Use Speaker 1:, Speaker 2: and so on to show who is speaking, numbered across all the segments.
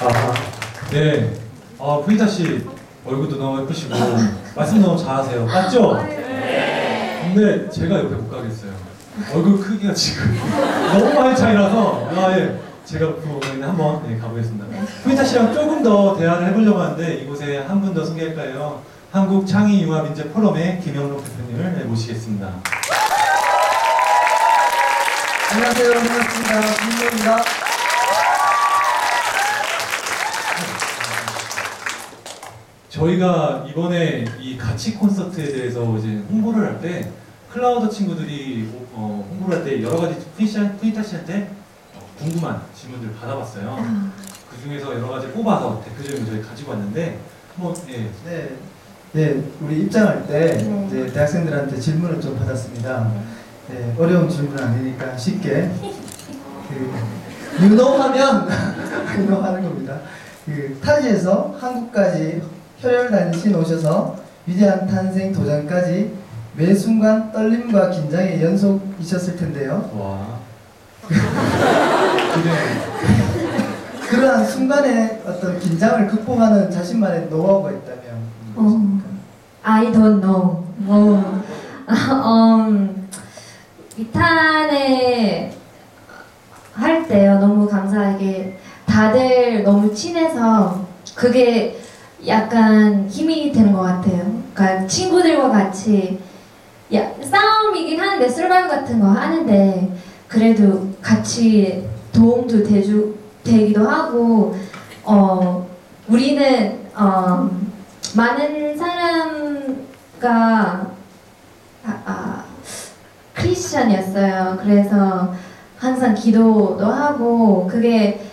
Speaker 1: 아, 네. 아, 후이타 씨 얼굴도 너무 예쁘시고 말씀도 너무 잘하세요. 맞죠? 근데 제가 옆에 못 가겠어요. 얼굴 크기가 지금 너무 많이 차이라서 아, 예. 제가 그거는 한번 네, 가보겠습니다. 후이타 씨랑 조금 더 대화를 해보려고 하는데 이곳에 한 분 더 소개할까요? 한국 창의 융합 인재 포럼의 김영록 대표님을 네, 모시겠습니다.
Speaker 2: 안녕하세요. 반갑습니다. 김민호입니다.
Speaker 1: 저희가 이번에 이 가치 콘서트에 대해서 이제 홍보를 할 때 클라우드 친구들이 어, 홍보를 할 때 여러 가지 푸이타 씨한테 어, 궁금한 질문들을 받아봤어요. 그 중에서 여러 가지 뽑아서 대표적인 거 저희 가지고 왔는데 뭐 예.
Speaker 2: 네. 네, 우리 입장할 때
Speaker 3: 네.
Speaker 2: 이제 대학생들한테 질문을 좀 받았습니다. 네, 어려운 질문은 아니니까 쉽게 그 유노하면 유노하는 겁니다. 그 타지에서 한국까지 혈혈단신 오셔서 위대한 탄생 도전까지 매 순간 떨림과 긴장의 연속이셨을 텐데요.
Speaker 1: 와.
Speaker 2: 그러한 순간의 어떤 긴장을 극복하는 자신만의 노하우가 있다면
Speaker 3: 어.
Speaker 2: 무엇입니까?
Speaker 3: I don't know. 뭐, 음, 비탄에 할 때요 너무 감사하게 다들 너무 친해서 그게 약간 힘이 되는 것 같아요. 그러니까 친구들과 같이 야, 싸움이긴 하는데 술방 같은 거 하는데 그래도 같이 도움도 되주, 되기도 하고 어 우리는 어 많은 사람과 아, 아, 크리스천이었어요. 그래서 항상 기도도 하고 그게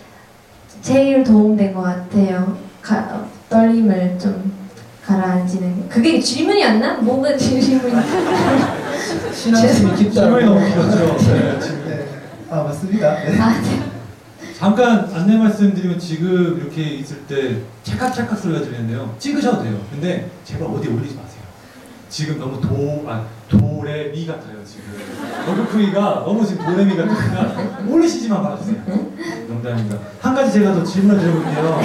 Speaker 3: 제일 도움된 것 같아요. 가, 떨림을 좀 가라앉히는 그게 질문이었나? 뭐가 질문이?
Speaker 2: 신앙심이 깊다.
Speaker 1: 질문이 너무 길었죠. 네, 지금.
Speaker 2: 네. 아 맞습니다. 네.
Speaker 3: 아, 네.
Speaker 1: 잠깐 안내 말씀드리면 지금 이렇게 있을 때 찰칵 찰칵 소리가 들리는데요. 찍으셔도 돼요. 근데 제발 어디 올리지 마세요. 지금 너무 도, 아, 도레미 같아요, 지금. 얼굴 크기가 너무 지금 도레미 같으니까 올리시지만 말아주세요. 농담입니다. 한 가지 제가 더 질문을 드려볼게요.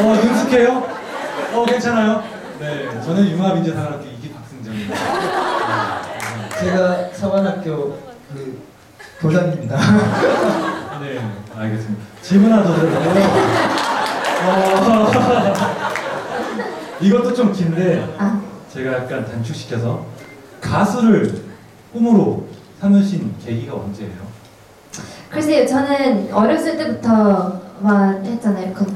Speaker 1: 어, 능숙해요? 어, 괜찮아요? 네, 저는 융합인재사관학교 이기 박승정입니다. 네,
Speaker 2: 제가 사관학교 그 교장입니다.
Speaker 1: 네, 알겠습니다. 질문 하나 더 드려볼게요. 어, 이것도 좀 긴데
Speaker 3: 아,
Speaker 1: 제가 약간 단축시켜서 가수를 꿈으로 삼으신 계기가 언제예요?
Speaker 3: 글쎄요, 저는 어렸을 때부터 만 했잖아요. 그,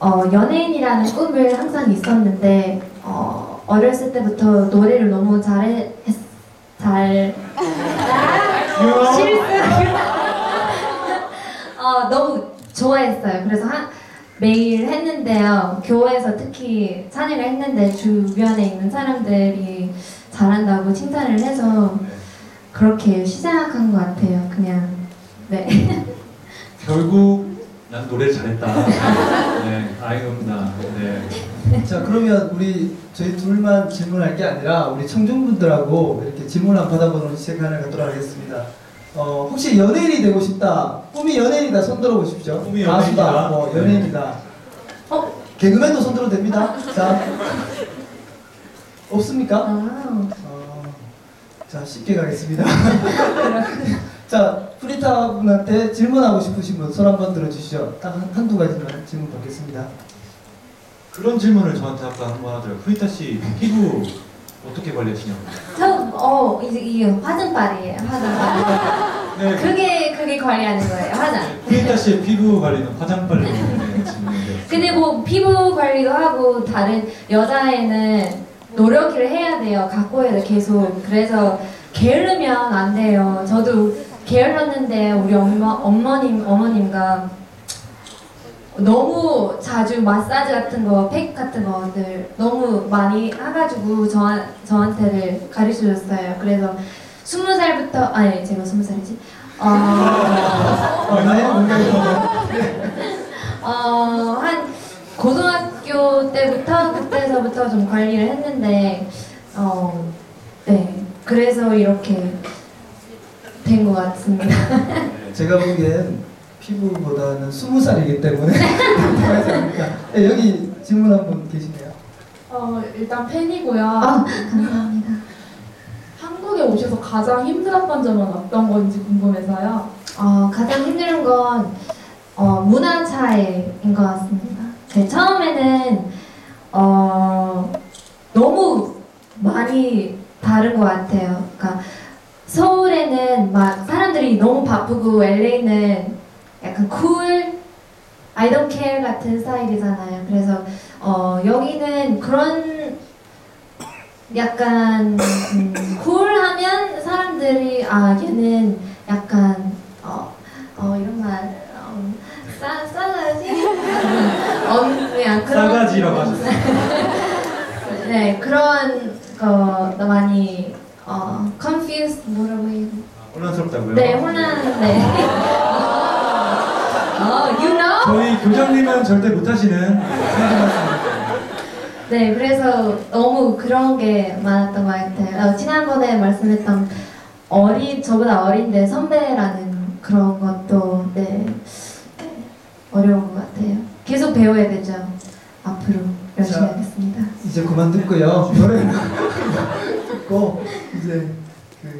Speaker 3: 어, 연예인이라는 꿈을 항상 있었는데 어, 어렸을 때부터 노래를 너무 잘해 했, 잘 아, 실수 어, 너무 좋아했어요. 그래서 한, 매일 했는데요. 교회에서 특히 찬양을 했는데 주변에 있는 사람들이 잘한다고 칭찬을 해서 그렇게 시작한 것 같아요. 그냥 네.
Speaker 1: 결국 난 노래 잘했다. 네, 아이옵니다. 네.
Speaker 2: 자 그러면 우리 저희 둘만 질문할 게 아니라 우리 청중분들하고 이렇게 질문 한 받아보는 시간을 갖도록 하겠습니다. 어 혹시 연예인이 되고 싶다. 꿈이 연예인이다. 손 들어보십시오.
Speaker 1: 꿈이
Speaker 2: 가수다.
Speaker 1: 연예인이다.
Speaker 2: 뭐
Speaker 1: 네.
Speaker 2: 연예인이다.
Speaker 3: 어?
Speaker 2: 개그맨도 손 들어도 됩니다. 자 없습니까?
Speaker 3: 아,
Speaker 2: 어, 자 쉽게 가겠습니다. 자 프리타 분한테 질문하고 싶으신 분 손 한번 들어주시죠. 딱 한, 한두 가지만 질문 받겠습니다.
Speaker 1: 그런 질문을 저한테 아까 한 번 하더라고요. 프리타 씨 피부 어떻게 관리하시냐고.
Speaker 3: 저, 어, 이제 이게 화장빨이에요. 화장빨.
Speaker 1: 네,
Speaker 3: 그게, 그게 관리하는 거예요. 화장.
Speaker 1: 네, 프리타 씨의 피부 관리는 화장빨로 네, 질문인데.
Speaker 3: 근데 뭐 피부 관리도 하고 다른 여자애는 노력을 해야 돼요. 가꾸어야 계속. 그래서 게으르면 안 돼요. 저도 게을렀는데 우리 엄마, 어머님, 어머님과 너무 자주 마사지 같은 거, 팩 같은 거들 너무 많이 해가지고 저, 저한테를 가르쳐 줬어요. 그래서 스무 살부터, 아니, 제가 스무 살이지? 어,
Speaker 2: 어,
Speaker 3: 어, 한 고등학교 때부터 그때서부터 좀 관리를 했는데 어, 네 그래서 이렇게 된 것 같습니다.
Speaker 1: 네.
Speaker 2: 제가 보기엔 피부보다는 스무 살이기 때문에. 네, 여기 질문 한 분 계시네요.
Speaker 4: 어, 일단 팬이고요.
Speaker 3: 아, 감사합니다.
Speaker 4: 한국에 오셔서 가장 힘들었던 점은 어떤 건지 궁금해서요.
Speaker 3: 어, 가장 힘든 건 어, 문화 차이인 것 같습니다. 네, 처음에는 어, 너무 많이 다른 것 같아요. 그러니까 서울에는 막 사람들이 너무 바쁘고 LA는 약간 쿨, I don't care 같은 스타일이잖아요. 그래서 어, 여기는 그런 약간 음, 쿨하면 사람들이 아 얘는 약간 어, 어 이런 말 어, 싸 싸가지 어 그냥 그런
Speaker 1: 싸가지라고 하셨어요.
Speaker 3: 네 그런 거 많이 어 confused 뭐라고 해요?
Speaker 1: 혼란스럽다고요?
Speaker 3: 네 혼란 네. 어 you know?
Speaker 1: 저희 교장님은 절대 못하시는.
Speaker 3: 네, 그래서 너무 그런 게 많았던 것 같아요. 어, 지난번에 말씀했던 어린 저보다 어린데 선배라는 그런 것도 네 어려운 것 같아요. 계속 배워야 되죠. 앞으로 열심히
Speaker 2: 자.
Speaker 3: 하겠습니다.
Speaker 2: 이제 그만 듣고요. 노래 듣고 이제 그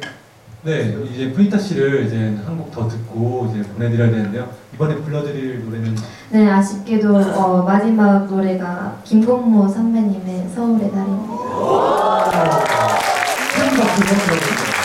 Speaker 1: 네, 이제 프리타 씨를 이제 한 곡 더 듣고 이제 보내드려야 되는데요. 이번에 불러드릴 노래는
Speaker 3: 네, 아쉽게도 어, 마지막 노래가 김건모 선배님의 서울의 달입니다.
Speaker 2: 큰 박수 한번 들어주세요.